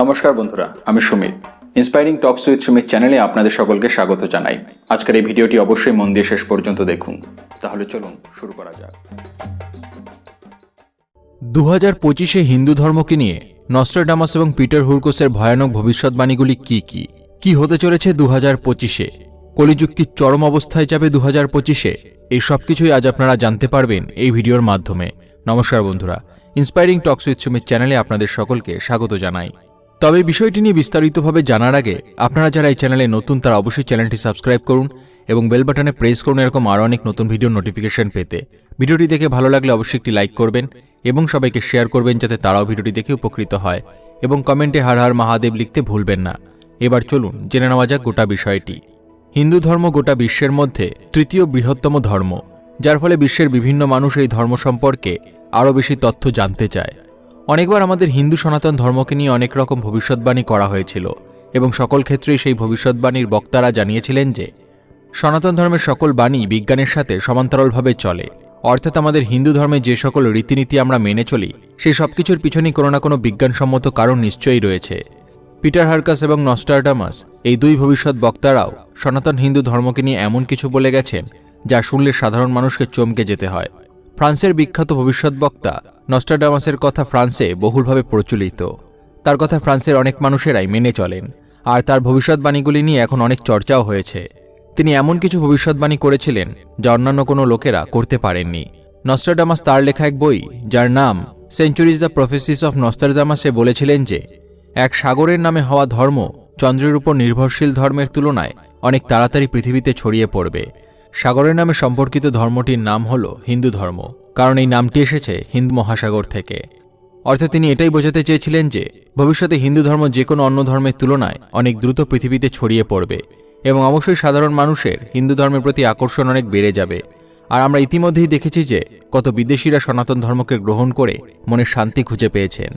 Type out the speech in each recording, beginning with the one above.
নমস্কার বন্ধুরা, আমি Sumit. Inspiring talks with Sumit চ্যানেলে আপনাদের সকলকে স্বাগত জানাই। আজকের এই ভিডিওটি অবশ্যই মন দিয়ে শেষ পর্যন্ত দেখুন। তাহলে চলুন শুরু করা যাক। দু হাজার পঁচিশে হিন্দু ধর্মকে নিয়ে নস্ট্রাডামাস এবং পিটার হুরকোসের ভয়ানক ভবিষ্যৎবাণীগুলি কি কি? কি হতে চলেছে দু হাজার পঁচিশে? কলিযুগ কি চরম অবস্থায় যাবে দু হাজার পঁচিশে? এই সব কিছুই আজ আপনারা জানতে পারবেন এই ভিডিওর মাধ্যমে। নমস্কার বন্ধুরা ইন্সপায়ারিং টকস উইথ সুমিত চ্যানেলে আপনাদের সকলকে স্বাগত জানাই। তবে বিষয়টি নিয়ে বিস্তারিতভাবে জানার আগে আপনারা যারা এই চ্যানেলে নতুন, তারা অবশ্যই চ্যানেলটি সাবস্ক্রাইব করুন এবং বেল বাটনে প্রেস করুন এরকম আরও অনেক নতুন ভিডিও নোটিফিকেশন পেতে। ভিডিওটি দেখে ভালো লাগলে অবশ্যই একটি লাইক করবেন এবং সবাইকে শেয়ার করবেন যাতে তারাও ভিডিওটি দেখে উপকৃত হয় এবং কমেন্টে হার হার মহাদেব লিখতে ভুলবেন না। এবার চলুন, জেনে নেওয়া যাক গোটা বিষয়টি। হিন্দু ধর্ম গোটা বিশ্বের মধ্যে তৃতীয় বৃহত্তম ধর্ম, যার ফলে বিশ্বের বিভিন্ন মানুষ এই ধর্ম সম্পর্কে আরও বেশি তথ্য জানতে চায়। অনেকবার আমাদের হিন্দু সনাতন ধর্মকে নিয়ে অনেক রকম ভবিষ্যৎবাণী করা হয়েছিল, এবং সকল ক্ষেত্রেই সেই ভবিষ্যৎবাণীর বক্তারা জানিয়েছিলেন যে, সনাতন ধর্মের সকল বাণী বিজ্ঞানের সাথে সমান্তরালভাবে চলে। অর্থাৎ আমাদের হিন্দু ধর্মে যে সকল রীতিনীতি আমরা মেনে চলি সেই সব কিছুর পিছনেই কোনো না কোনো বিজ্ঞানসম্মত কারণ নিশ্চয়ই রয়েছে। পিটার হার্কাস এবং নস্টারডামাস, এই দুই ভবিষ্যৎ বক্তারাও সনাতন হিন্দু ধর্মকে নিয়ে এমন কিছু বলে গেছেন, যা শুনলে সাধারণ মানুষকে চমকে যেতে হয়। ফ্রান্সের বিখ্যাত ভবিষ্যৎ বক্তা নস্টারডামাসের কথা ফ্রান্সে বহুলভাবে প্রচলিত। তার কথা ফ্রান্সের অনেক মানুষেরাই মেনে চলেন, আর তার ভবিষ্যৎবাণীগুলি নিয়ে এখন অনেক চর্চাও হয়েছে। তিনি এমন কিছু ভবিষ্যৎবাণী করেছিলেন যা অন্যান্য কোনো লোকেরা করতে পারেননি। নস্টারডামাস তার লেখা এক বই, যার নাম সেঞ্চুরিজ দ্য প্রফেসিস অফ নস্টারডামাসে বলেছিলেন যে, এক সাগরের নামে হওয়া ধর্ম চন্দ্রের উপর নির্ভরশীল ধর্মের তুলনায় অনেক তাড়াতাড়ি পৃথিবীতে ছড়িয়ে পড়বে। সাগরের নামে সম্পর্কিত ধর্মটির নাম হল হিন্দু ধর্ম, কারণ এই নামটি এসেছে হিন্দু মহাসাগর থেকে। অর্থাৎ তিনি এটাই বোঝাতে চেয়েছিলেন যে, ভবিষ্যতে হিন্দু ধর্ম যে কোনো অন্য ধর্মের তুলনায় অনেক দ্রুত পৃথিবীতে ছড়িয়ে পড়বে এবং অবশ্যই সাধারণ মানুষের হিন্দু ধর্মের প্রতি আকর্ষণ অনেক বেড়ে যাবে। আর আমরা ইতিমধ্যেই দেখেছি যে, কত বিদেশিরা সনাতন ধর্মকে গ্রহণ করে মনে শান্তি খুঁজে পেয়েছেন,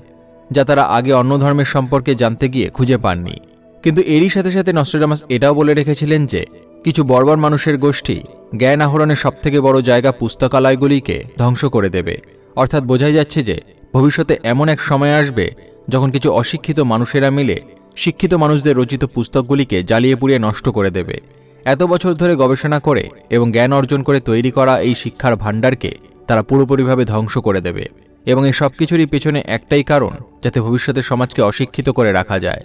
যা তারা আগে অন্য ধর্মের সম্পর্কে জানতে গিয়ে খুঁজে পাননি। কিন্তু এরই সাথে সাথে নস্ট্রাডামাস এটাও বলে রেখেছিলেন যে কিছু বর্বর মানুষের গোষ্ঠী জ্ঞান আহরণের সবথেকে বড় জায়গা পুস্তকালয়গুলিকে ধ্বংস করে দেবে। অর্থাৎ বোঝাই যাচ্ছে যে, ভবিষ্যতে এমন এক সময় আসবে যখন কিছু অশিক্ষিত মানুষেরা মিলে শিক্ষিত মানুষদের রচিত পুস্তকগুলিকে জ্বালিয়ে পুড়িয়ে নষ্ট করে দেবে। এত বছর ধরে গবেষণা করে এবং জ্ঞান অর্জন করে তৈরি করা এই শিক্ষার ভাণ্ডারকে তারা পুরোপুরিভাবে ধ্বংস করে দেবে। এবং এই সব কিছুরই পেছনে একটাই কারণ, যাতে ভবিষ্যতে সমাজকে অশিক্ষিত করে রাখা যায়।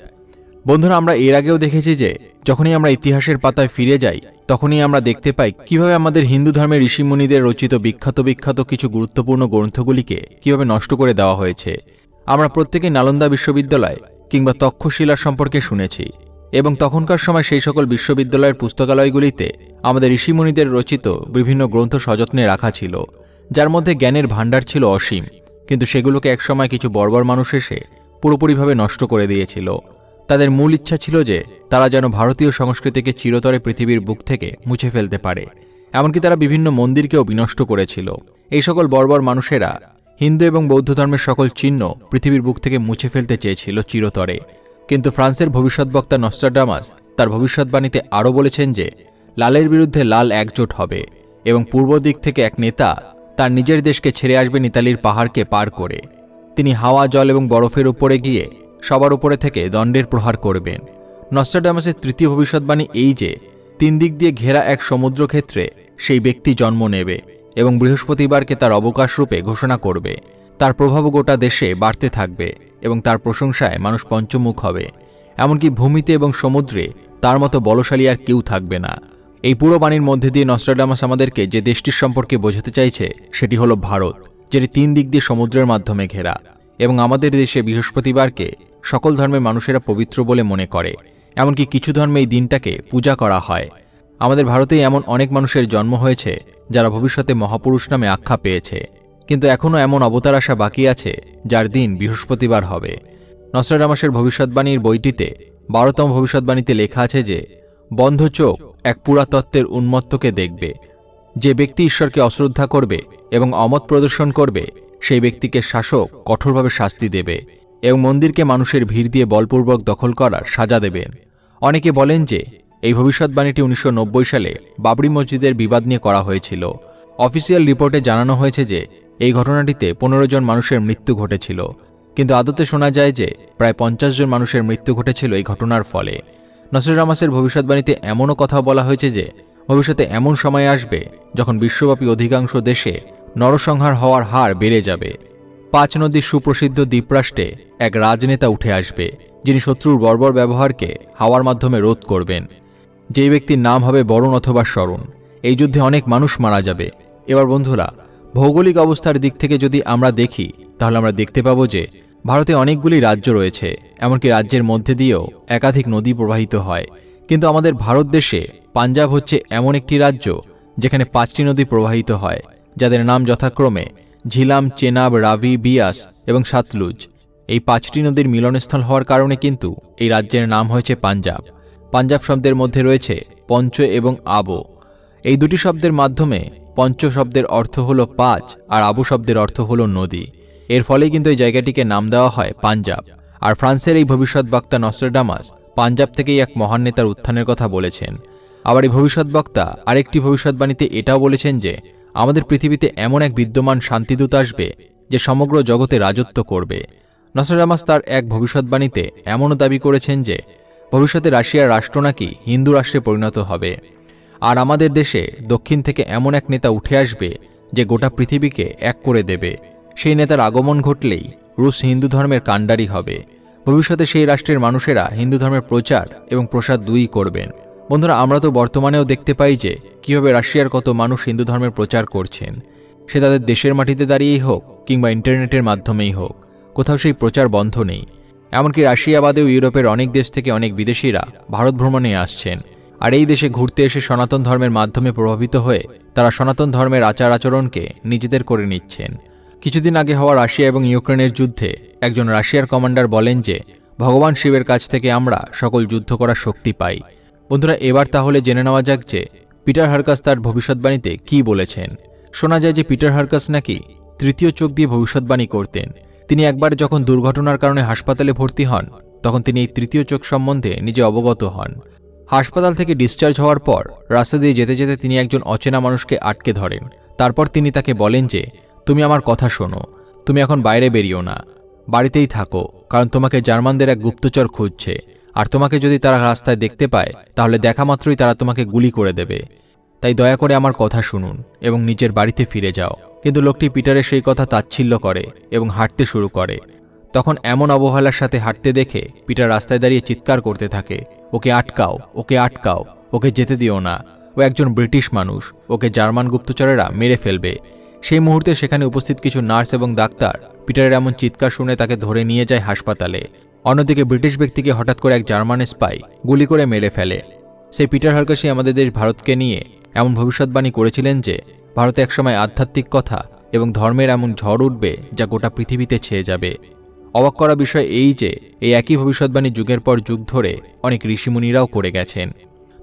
বন্ধুরা, আমরা এর আগেও দেখেছি যে, যখনই আমরা ইতিহাসের পাতায় ফিরে যাই, তখনই আমরা দেখতে পাই কীভাবে আমাদের হিন্দু ধর্মের ঋষিমুনিদের রচিত বিখ্যাত বিখ্যাত কিছু গুরুত্বপূর্ণ গ্রন্থগুলিকে কীভাবে নষ্ট করে দেওয়া হয়েছে। আমরা প্রত্যেকেই নালন্দা বিশ্ববিদ্যালয় কিংবা তক্ষশিলা সম্পর্কে শুনেছি এবং তখনকার সময় সেই সকল বিশ্ববিদ্যালয়ের পুস্তকালয়গুলিতে আমাদের ঋষিমুনিদের রচিত বিভিন্ন গ্রন্থ সযত্নে রাখা ছিল, যার মধ্যে জ্ঞানের ভাণ্ডার ছিল অসীম, কিন্তু সেগুলোকে একসময় কিছু বর্বর মানুষ এসে পুরোপুরিভাবে নষ্ট করে দিয়েছিল। তাদের মূল ইচ্ছা ছিল যে তারা যেন ভারতীয় সংস্কৃতিকে চিরতরে পৃথিবীর বুক থেকে মুছে ফেলতে পারে, এমনকি তারা বিভিন্ন মন্দিরকেও বিনষ্ট করেছিল। এই সকল বর্বর মানুষেরা হিন্দু এবং বৌদ্ধ ধর্মের সকল চিহ্ন পৃথিবীর বুক থেকে মুছে ফেলতে চেয়েছিল চিরতরে। কিন্তু ফ্রান্সের ভবিষ্যৎ বক্তা নস্টারডামাস তার ভবিষ্যৎবাণীতে আরও বলেছেন যে, লালের বিরুদ্ধে লাল একজোট হবে এবং পূর্ব দিক থেকে এক নেতা তার নিজের দেশকে ছেড়ে আসবেন ইতালির পাহাড়কে পার করে। তিনি হাওয়া, জল এবং বরফের উপরে গিয়ে সবার উপরে থেকে দণ্ডের প্রহার করবেন। নস্টারডামাসের তৃতীয় ভবিষ্যৎবাণী এই যে, তিন দিক দিয়ে ঘেরা এক সমুদ্রক্ষেত্রে সেই ব্যক্তি জন্ম নেবে এবং বৃহস্পতিবারকে তার অবকাশ রূপে ঘোষণা করবে। তার প্রভাব গোটা দেশে বাড়তে থাকবে এবং তার প্রশংসায় মানুষ পঞ্চমুখ হবে। এমনকি ভূমিতে এবং সমুদ্রে তার মতো বলশালী আর কেউ থাকবে না। এই পুরো বাণীর মধ্যে দিয়ে নস্ট্রাডামাস আমাদেরকে যে দেশটির সম্পর্কে বোঝাতে চাইছে, সেটি হলো ভারত, যেটি তিন দিক দিয়ে সমুদ্রের মাধ্যমে ঘেরা। এবং আমাদের দেশে বৃহস্পতিবারকে সকল ধর্মের মানুষেরা পবিত্র বলে মনে করে। এমনকি কিছু ধর্মে এই দিনটাকে পূজা করা হয়। আমাদের ভারতেই এমন অনেক মানুষের জন্ম হয়েছে, যারা ভবিষ্যতে মহাপুরুষ নামে আখ্যা পেয়েছে। কিন্তু এখনও এমন অবতার আসা বাকি আছে, যার দিন বৃহস্পতিবার হবে। নসরাডামাসের ভবিষ্যৎবাণীর বইটিতে, বারোতম ভবিষ্যৎবাণীতে লেখা আছে যে, বন্ধ চোখ এক পুরাতত্ত্বের উন্মত্তকে দেখবে। যে ব্যক্তি ঈশ্বরকে অশ্রদ্ধা করবে এবং অমত প্রদর্শন করবে সেই ব্যক্তিকে শাসক কঠোরভাবে শাস্তি দেবে এবং মন্দিরকে মানুষের ভিড় দিয়ে বলপূর্বক দখল করার সাজা দেবেন অনেকে বলেন যে, এই ভবিষ্যৎবাণীটি উনিশশো নব্বই সালে বাবরি মসজিদের বিবাদ নিয়ে করা হয়েছিল। অফিসিয়াল রিপোর্টে জানানো হয়েছে যে, এই ঘটনাটিতে পনেরো জন মানুষের মৃত্যু ঘটেছিল। কিন্তু আদতে শোনা যায় যে, প্রায় পঞ্চাশ জন মানুষের মৃত্যু ঘটেছিল এই ঘটনার ফলে। নসরুরামাসের ভবিষ্যৎবাণীতে এমনও কথা বলা হয়েছে যে, ভবিষ্যতে এমন সময় আসবে যখন বিশ্বব্যাপী অধিকাংশ দেশে নরসংহার হওয়ার হার বেড়ে যাবে। পাঁচ নদীর সুপ্রসিদ্ধ দ্বীপরাষ্ট্রে এক রাজনেতা উঠে আসবে, যিনি শত্রুর বর্বর ব্যবহারকে হাওয়ার মাধ্যমে রোধ করবেন। যেই ব্যক্তির নাম হবে বরুণ অথবা স্মরণ এই যুদ্ধে অনেক মানুষ মারা যাবে। এবার বন্ধুরা, ভৌগোলিক অবস্থার দিক থেকে যদি আমরা দেখি, তাহলে আমরা দেখতে পাবো যে ভারতে অনেকগুলি রাজ্য রয়েছে, এমনকি রাজ্যের মধ্যে দিয়েও একাধিক নদী প্রবাহিত হয়। কিন্তু আমাদের ভারত দেশে পাঞ্জাব হচ্ছে এমন একটি রাজ্য, যেখানে পাঁচটি নদী প্রবাহিত হয়। যাদের নাম যথাক্রমে ঝিলাম, চেনাব, রাভি, বিয়াস এবং সাতলুজ। এই পাঁচটি নদীর মিলনস্থল হওয়ার কারণে কিন্তু এই রাজ্যের নাম হয়েছে পাঞ্জাব। পাঞ্জাব শব্দের মধ্যে রয়েছে পঞ্চ এবং আবো। এই দুটি শব্দের মাধ্যমে পঞ্চ শব্দের অর্থ হলো পাঁচ আর আবু শব্দের অর্থ হলো নদী। এর ফলে কিন্তু এই জায়গাটিকে নাম দেওয়া হয় পাঞ্জাব। আর ফ্রান্সের এই ভবিষ্যৎ বক্তা নস্ট্রেডামাস পাঞ্জাব থেকেই এক মহান নেতার উত্থানের কথা বলেছেন। আবার এই ভবিষ্যৎ বক্তা আরেকটি ভবিষ্যৎবাণীতে এটাও বলেছেন যে আমাদের পৃথিবীতে এমন এক বিদ্যমান শান্তিদূত আসবে, যে সমগ্র জগতে রাজত্ব করবে। নসরামাস তার এক ভবিষ্যৎবাণীতে এমনও দাবি করেছেন যে, ভবিষ্যতে রাশিয়ার রাষ্ট্র নাকি হিন্দু রাষ্ট্রে পরিণত হবে। আর আমাদের দেশে দক্ষিণ থেকে এমন এক নেতা উঠে আসবে, যে গোটা পৃথিবীকে এক করে দেবে। সেই নেতার আগমন ঘটলেই রুশ হিন্দু ধর্মের কাণ্ডারি হবে। ভবিষ্যতে সেই রাষ্ট্রের মানুষেরা হিন্দু ধর্মের প্রচার এবং প্রসার দুই করবেন। বন্ধুরা, আমরা তো বর্তমানেও দেখতে পাই যে কীভাবে রাশিয়ার কত মানুষ হিন্দু ধর্মের প্রচার করছেন। সে তাদের দেশের মাটিতে দাঁড়িয়েই হোক কিংবা ইন্টারনেটের মাধ্যমেই হোক, কোথাও সেই প্রচার বন্ধ নেই। এমনকি রাশিয়া বাদেও ইউরোপের অনেক দেশ থেকে অনেক বিদেশিরা ভারত ভ্রমণে আসছেন। আর এই দেশে ঘুরতে এসে সনাতন ধর্মের মাধ্যমে প্রভাবিত হয়ে তারা সনাতন ধর্মের আচার আচরণকে নিজেদের করে নিচ্ছেন। কিছুদিন আগে হওয়া রাশিয়া এবং ইউক্রেনের যুদ্ধে একজন রাশিয়ার কমান্ডার বলেন যে, ভগবান শিবের কাছ থেকে আমরা সকল যুদ্ধ করার শক্তি পাই। বন্ধুরা, এবার তাহলে জেনে নেওয়া যাক যে পিটার হারকাস তার ভবিষ্যৎবাণীতে কি বলেছেন। শোনা যায় যে পিটার হারকাস নাকি তৃতীয় চোখ দিয়ে ভবিষ্যৎবাণী করতেন। তিনি একবার যখন দুর্ঘটনার কারণে হাসপাতালে ভর্তি হন, তখন তিনি এই তৃতীয় চোখ সম্বন্ধে নিজে অবগত হন। হাসপাতাল থেকে ডিসচার্জ হওয়ার পর রাস্তা দিয়ে যেতে যেতে তিনি একজন অচেনা মানুষকে আটকে ধরেন। তারপর তিনি তাকে বলেন যে, তুমি আমার কথা শোনো। তুমি এখন বাইরে বেরিও না। বাড়িতেই থাকো, কারণ তোমাকে জার্মানদের এক গুপ্তচর খুঁজছে। আর তোমাকে যদি তারা রাস্তায় দেখতে পায়, তাহলে দেখা মাত্রই তারা তোমাকে গুলি করে দেবে। তাই দয়া করে আমার কথা শুনুন এবং নিজের বাড়িতে ফিরে যাও। কিন্তু লোকটি পিটারের সেই কথা তাচ্ছিল্য করে এবং হাঁটতে শুরু করে। তখন এমন অবহেলার সাথে হাঁটতে দেখে পিটার রাস্তায় দাঁড়িয়ে চিৎকার করতে থাকে, ওকে আটকাও ওকে আটকাও, ওকে যেতে দিও না। ও একজন ব্রিটিশ মানুষ, ওকে জার্মান গুপ্তচরেরা মেরে ফেলবে। সেই মুহূর্তে সেখানে উপস্থিত কিছু নার্স এবং ডাক্তার পিটারের এমন চিৎকার শুনে তাকে ধরে নিয়ে যায় হাসপাতালে। অন্যদিকে ব্রিটিশ ব্যক্তিকে হঠাৎ করে এক জার্মান স্পাই গুলি করে মেরে ফেলে। সেই পিটার হারকাসি আমাদের দেশ ভারতকে নিয়ে এমন ভবিষ্যৎবাণী করেছিলেন যে, ভারতে একসময় আধ্যাত্মিক কথা এবং ধর্মের এমন ঝড় উঠবে যা গোটা পৃথিবীতে ছেয়ে যাবে। অবাক করা বিষয় এই যে, এই একই ভবিষ্যৎবাণী যুগের পর যুগ ধরে অনেক ঋষিমুনিরাও করে গেছেন।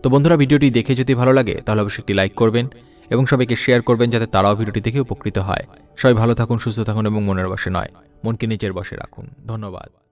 তো বন্ধুরা, ভিডিওটি দেখে যদি ভালো লাগে, তাহলে অবশ্যই একটি লাইক করবেন এবং সবাইকে শেয়ার করবেন যাতে তারাও ভিডিওটি দেখে উপকৃত হয়। সবাই ভালো থাকুন, সুস্থ থাকুন এবং মনের বসে নয়। মনকে নিজের বসে রাখুন। ধন্যবাদ।